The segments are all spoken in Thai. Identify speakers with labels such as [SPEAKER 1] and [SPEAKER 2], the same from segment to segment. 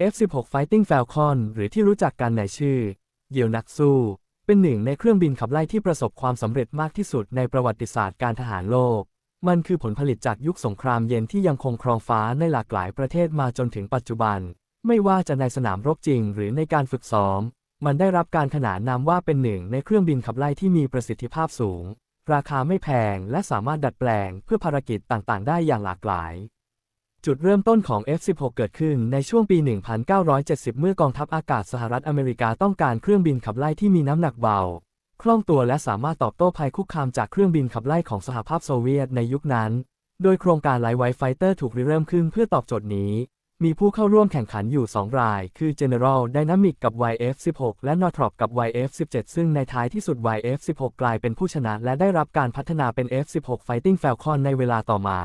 [SPEAKER 1] F-16 Fighting Falcon หรือที่รู้จักกันในชื่อ เหยี่ยวนักสู้ เป็นหนึ่งในเครื่องบินขับไล่ที่ประสบความสำเร็จมากที่สุดในประวัติศาสตร์การทหารโลก มันคือผลผลิตจากยุคสงครามเย็นที่ยังคงครองฟ้าในหลากหลายประเทศมาจนถึงปัจจุบัน ไม่ว่าจะในสนามรบจริงหรือในการฝึกซ้อม มันได้รับการขนานนามว่าเป็นหนึ่งในเครื่องบินขับไล่ที่มีประสิทธิภาพสูง ราคาไม่แพงและสามารถดัดแปลงเพื่อภารกิจต่างๆ ได้อย่างหลากหลาย จุดเริ่มต้นของ F-16 เกิดขึ้นในช่วงปี 1970 เมื่อกองทัพอากาศสหรัฐอเมริกาต้องการเครื่องบินขับไล่ที่มีน้ำหนักเบา คล่องตัวและสามารถตอบโต้ภัยคุกคามจากเครื่องบินขับไล่ของสหภาพโซเวียตในยุคนั้น โดยโครงการไลท์ไวท์ไฟเตอร์ถูกริเริ่มขึ้นเพื่อตอบโจทย์นี้ มีผู้เข้าร่วมแข่งขันอยู่ 2 ราย คือ General Dynamic กับ YF-16 และ Northrop กับ YF-17 ซึ่งในท้ายที่สุด YF-16 กลายเป็นผู้ชนะ และได้รับการพัฒนาเป็น F-16 Fighting Falcon ในเวลาต่อมา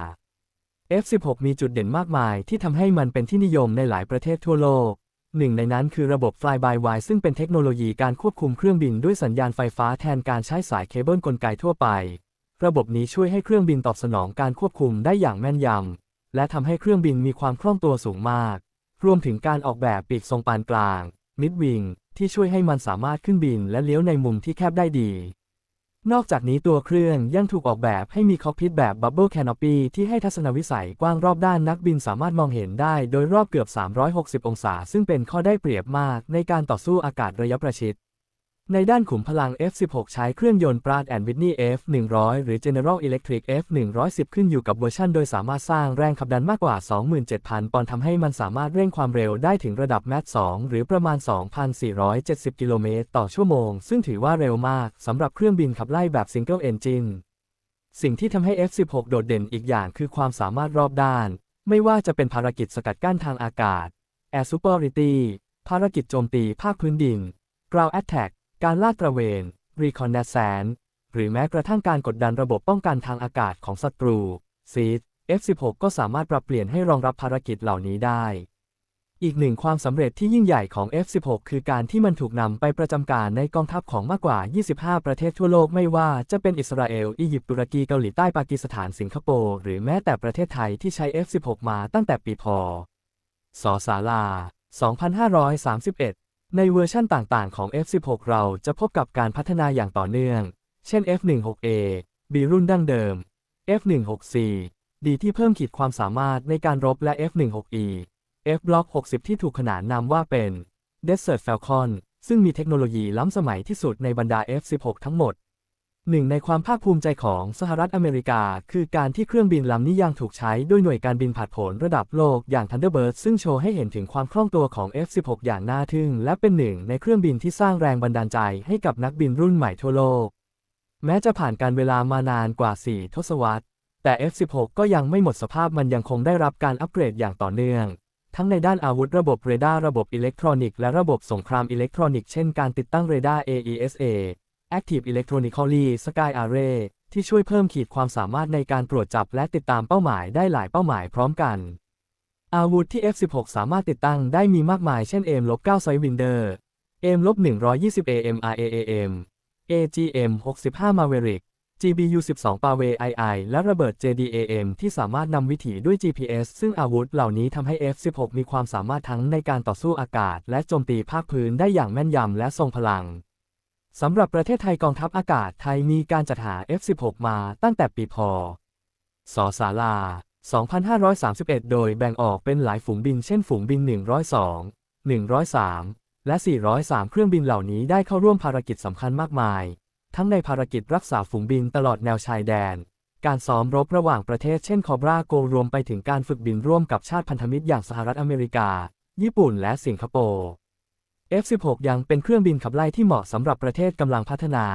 [SPEAKER 1] F-16 มีจุดเด่นมากมายที่ทำให้มันเป็นที่นิยมในหลายประเทศทั่วโลก หนึ่งในนั้นคือระบบ Fly-by-wire ซึ่งเป็นเทคโนโลยีการควบคุมเครื่องบินด้วยสัญญาณไฟฟ้าแทนการใช้สายเคเบิลกลไกทั่วไป ระบบนี้ช่วยให้เครื่องบินตอบสนองการควบคุมได้อย่างแม่นยำ และทำให้เครื่องบินมีความคล่องตัวสูงมาก รวมถึงการออกแบบปีกทรงปานกลาง mid wing ที่ช่วยให้มันสามารถขึ้นบินและเลี้ยวในมุมที่แคบได้ดี นอกจากนี้ตัวเครื่องยังถูกออกแบบให้มีคอกพิทแบบบับเบิลแคนอปีที่ให้ทัศนวิสัยกว้างรอบด้านนักบินสามารถมองเห็นได้โดยรอบเกือบ 360 องศา ซึ่งเป็นข้อได้เปรียบมากในการต่อสู้อากาศระยะประชิด ในด้านขุมพลัง F16 ใช้เครื่องยนต์ Pratt Whitney F100 หรือ General Electric F110 ขึ้นอยู่กับเวอร์ชันโดยสามารถสร้างแรงขับดันมากกว่า 27,000 ปอนด์ทำให้มันสามารถเร่งความเร็วได้ถึงระดับแมท2หรือประมาณ 2,470 กิโลเมตรต่อชั่วโมง ซึ่งถือว่าเร็วมากสำหรับเครื่องบินขับไล่แบบ Single Engine สิ่งที่ทำให้ F16 โดดเด่นอีกอย่างคือความสามารถรอบด้าน ไม่ว่าจะเป็นภารกิจสกัดกั้นทางอากาศ Air Superiority ภารกิจโจมตีภาคพื้นดิน Ground Attack การลาดตระเวน Reconnaissance หรือแม้กระทั่งการกดดันระบบป้องกันทางอากาศของศัตรู SEAD F16 ก็สามารถปรับเปลี่ยนให้รองรับภารกิจเหล่านี้ได้ อีกหนึ่งความสำเร็จที่ยิ่งใหญ่ของ F16 คือการที่มันถูกนำไปประจำการในกองทัพของมากกว่า 25 ประเทศทั่วโลกไม่ว่าจะเป็นอิสราเอล อียิปต์ ตุรกี เกาหลีใต้ ปากีสถาน สิงคโปร์ หรือแม้แต่ประเทศไทยที่ใช้ F16 มาตั้งแต่ปีพศศาลา2531 ในเวอร์ชั่นต่างๆ ของ F16 เราจะพบกับการพัฒนาอย่างต่อเนื่อง เช่น F16A B รุ่นดั้งเดิม F16C D ที่เพิ่มขีดความสามารถในการรบและ F16E F Block 60 ที่ถูกขนานนามว่าเป็น Desert Falcon ซึ่งมีเทคโนโลยีล้ำสมัยที่สุดในบรรดา F16 ทั้งหมด หนึ่งในความภาคภูมิใจของสหรัฐอเมริกา คือการที่เครื่องบินลำนี้ยังถูกใช้ด้วยหน่วยการบินผาดโผนระดับโลกอย่าง Thunderbird ซึ่งโชว์ให้เห็นถึงความคล่องตัวของ F16 อย่างน่าทึ่ง และเป็นหนึ่งในเครื่องบินที่สร้างแรงบันดาลใจให้กับนักบินรุ่นใหม่ทั่วโลก แม้จะผ่านการเวลามานานกว่า 4 ทศวรรษ แต่ F16 ก็ยังไม่หมดสภาพมันยังคงได้รับการอัปเกรดอย่างต่อเนื่อง ทั้งในด้านอาวุธระบบเรดาร์ระบบอิเล็กทรอนิกส์และระบบสงครามอิเล็กทรอนิกส์เช่นการติดตั้งเรดาร์ AESA Active Electronically Sky Array ที่ช่วยเพิ่มขีดความสามารถในการตรวจจับและติดตามเป้าหมายได้หลายเป้าหมายพร้อมกัน อาวุธที่ F16 สามารถติดตั้งได้มีมากมายเช่น M-9 Sidewinder M-120 AMRAAM AGM 65 Maverick GBU 12 p a w a II และระเบิด JDAM ที่สามารถนำวิถีด้วย GPS ซึ่งอาวุธเหล่านี้ทำให้ F16 มีความสามารถทั้งในการต่อสู้อากาศ และโจมตีภาคพื้นได้อย่างแม่นยำและทรงพลัง สำหรับประเทศไทยกองทัพอากาศไทยมีการจัดหา F16 มาตั้งแต่ปีพศศาลา 2531 โดยแบ่งออกเป็นหลายฝูงบินเช่นฝูงบิน 102 103 และ 403 เครื่องบินเหล่านี้ได้เข้าร่วมภารกิจสำคัญมากมาย ทั้งในภารกิจรักษาฝูงบินตลอดแนวชายแดน การซ้อมรบระหว่างประเทศเช่นคอบราโกรวมไปถึงการฝึกบินร่วมกับชาติพันธมิตรอย่างสหรัฐอเมริกา ญี่ปุ่นและสิงคโปร์ F16 ยังเป็นเครื่องบินขับไล่ที่เหมาะสำหรับประเทศกำลังพัฒนา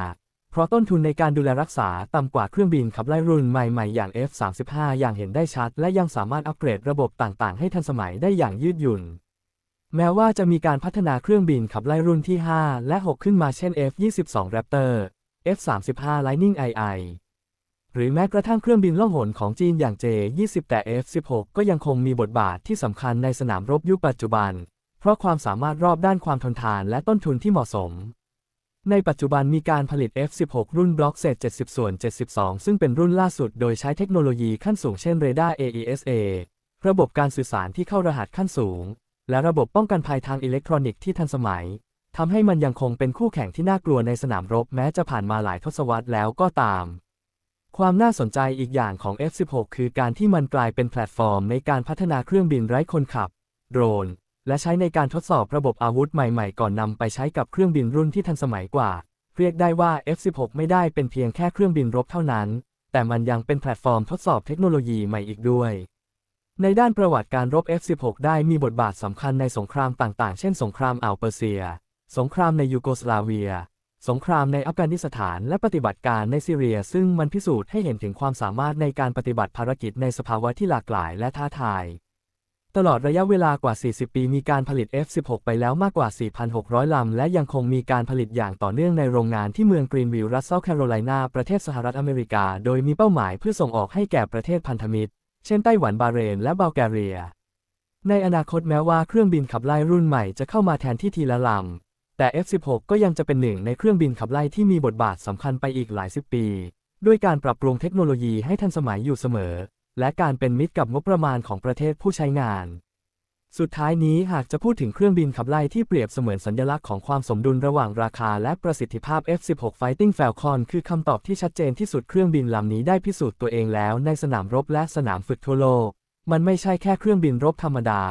[SPEAKER 1] เพราะต้นทุนในการดูแลรักษาต่ำกว่าเครื่องบินขับไล่รุ่นใหม่ๆ อย่าง F35 อย่างเห็นได้ชัด และยังสามารถอัปเกรดระบบต่างๆ ให้ทันสมัยได้อย่างยืดหยุ่น แม้ว่าจะมีการพัฒนาเครื่องบินขับไล่รุ่นที่ 5 และ 6 ขึ้นมาเช่น F22 Raptor F35 Lightning II หรือแม้กระทั่งเครื่องบินล่องหนของจีนอย่าง J20 แต่ F16 ก็ยังคงมีบทบาทที่สำคัญในสนามรบยุคปัจจุบัน เพราะความสามารถรอบด้านความทนทานและต้นทุนที่เหมาะสม ในปัจจุบันมีการผลิต F16 รุ่นบล็อกเศษ 70 ส่วน 72 ซึ่งเป็นรุ่นล่าสุดโดยใช้เทคโนโลยีขั้นสูงเช่นเรดาร์ AESA ระบบการสื่อสารที่เข้ารหัสขั้นสูง และระบบป้องกันภัยทางอิเล็กทรอนิกส์ที่ทันสมัยทำให้มันยังคงเป็นคู่แข่งที่น่ากลัวในสนามรบแม้จะผ่านมาหลายทศวรรษแล้วก็ตามความน่าสนใจอีกอย่างของ F-16 คือการที่มันกลายเป็นแพลตฟอร์มในการพัฒนาเครื่องบินไร้คนขับ โดรน และใช้ในการทดสอบระบบอาวุธใหม่ๆ ก่อนนำไปใช้กับเครื่องบินรุ่นที่ทันสมัยกว่า เรียกได้ว่า F-16 ไม่ได้เป็นเพียงแค่เครื่องบินรบเท่านั้น แต่มันยังเป็นแพลตฟอร์มทดสอบเทคโนโลยีใหม่อีกด้วย ในด้านประวัติการรบ F-16 ได้มีบทบาทสำคัญในสงครามต่างๆ เช่น สงครามอ่าวเปอร์เซีย สงครามในยูโกสลาเวีย สงครามในอัฟกานิสถานและปฏิบัติการในซีเรีย ซึ่งมันพิสูจน์ให้เห็นถึงความสามารถในการปฏิบัติภารกิจในสภาวะที่หลากหลายและท้าทาย ตลอดระยะเวลากว่า 40 ปีมีการผลิต F-16 ไปแล้วมากกว่า 4,600 ลำ และยังคงมีการผลิตอย่างต่อเนื่องในโรงงานที่เมืองกรีนวิลล์รัสเซลแคโรไลนาประเทศสหรัฐอเมริกา โดยมีเป้าหมายเพื่อส่งออกให้แก่ประเทศพันธมิตร เช่นไต้หวันบาเรน และบัลแกเรีย ในอนาคตแม้ว่าเครื่องบินขับไล่รุ่นใหม่จะเข้ามาแทนที่ทีละลำแต่ F-16 ก็ยังจะเป็นหนึ่งในเครื่องบินขับไล่ที่มีบทบาทสำคัญไปอีกหลายสิบปี ด้วยการปรับปรุงเทคโนโลยีให้ทันสมัยอยู่เสมอ และการเป็นมิตรกับงบประมาณของประเทศผู้ใช้งาน สุดท้ายนี้หากจะพูดถึงเครื่องบินขับไล่ที่เปรียบเสมือนสัญลักษณ์ของความสมดุลระหว่างราคาและประสิทธิภาพ F-16 Fighting Falcon คือคำตอบที่ชัดเจนที่สุดเครื่องบินลำนี้ได้พิสูจน์ตัวเองแล้วในสนามรบและสนามฝึกทั่วโลก มันไม่ใช่แค่เครื่องบินรบธรรมดา